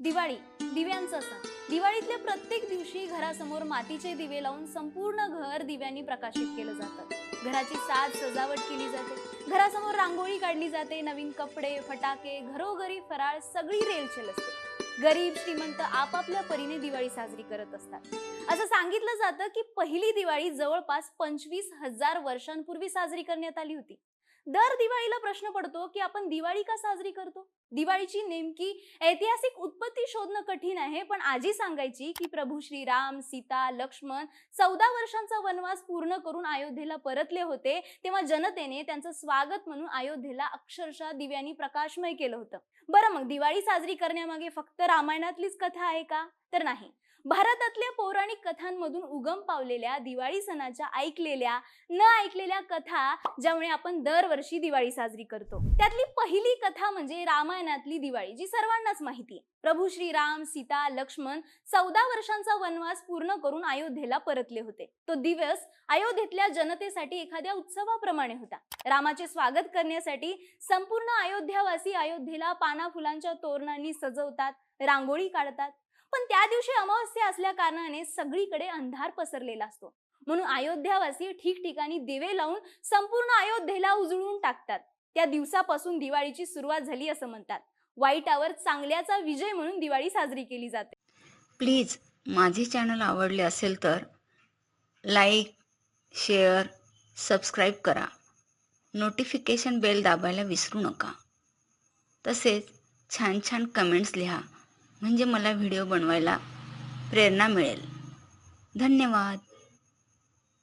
दिवाळी दिव्यांचा सण. दिवाळीतल्या प्रत्येक दिवशी घरासमोर मातीचे दिवे लावून संपूर्ण घर दिव्यांनी प्रकाशित केलं जातं. घराची साज सजावट केली जाते. घरासमोर रांगोळी काढली जाते नवीन कपडे फटाके घरोघरी फराळ सगळी रेलचेल असते. गरीब श्रीमंत आपापल्या परीने दिवाळी साजरी करत असतात. असं सांगितलं जातं की पहिली दिवाळी जवळपास पंचवीस हजार वर्षांपूर्वी साजरी करण्यात आली होती. दर दिवाळीला प्रश्न पडतो की आपण दिवाळी का साजरी करतो? दिवाळीची नेमकी ऐतिहासिक उत्पत्ती शोधणं कठीण आहे पण आजी सांगायची की प्रभू श्रीराम सीता लक्ष्मण चौदा वर्षांचा वनवास पूर्ण करून अयोध्येला परतले होते तेव्हा जनतेने त्यांचं स्वागत म्हणून अयोध्येला अक्षरशः दिव्यांनी प्रकाशमय केलं होतं. बरं मग दिवाळी साजरी करण्यामागे फक्त रामायणातलीच कथा आहे का? तर नाही. भारतातल्या पौराणिक कथांमधून उगम पावलेल्या दिवाळी सणाच्या ऐकलेल्या न ऐकलेल्या कथा ज्यामुळे आपण दर दरवर्षी दिवाळी साजरी करतो. त्यातली पहिली कथा म्हणजे रामायणातली दिवाळी जी सर्वांनाच माहिती आहे. प्रभू श्रीराम सीता लक्ष्मण चौदा वर्षांचा वनवास पूर्ण करून अयोध्येला परतले होते. तो दिवस अयोध्येतल्या जनतेसाठी एखाद्या उत्सवाप्रमाणे होता. रामाचे स्वागत करण्यासाठी संपूर्ण अयोध्यावासी अयोध्येला पाना फुलांच्या तोरणांनी सजवतात रांगोळी काढतात. पण त्या दिवशी अमावस्या असल्या कारणाने सगळीकडे अंधार पसरलेला असतो. म्हणून अयोध्यावासी ठिकठिकाणी दिवे लावून संपूर्ण अयोध्येला उजळून टाकतात. त्या दिवसापासून दिवाळीची सुरुवात झाली असं म्हणतात. वाईटावर चांगल्याचा विजय म्हणून दिवाळी साजरी केली जाते. प्लीज माझे चॅनल आवडले असेल तर लाईक शेअर सबस्क्राईब करा. नोटिफिकेशन बेल दाबायला विसरू नका. तसेच छान छान कमेंट्स लिहा. म्हणजे मला व्हिडिओ बनवायला प्रेरणा मिळेल. धन्यवाद.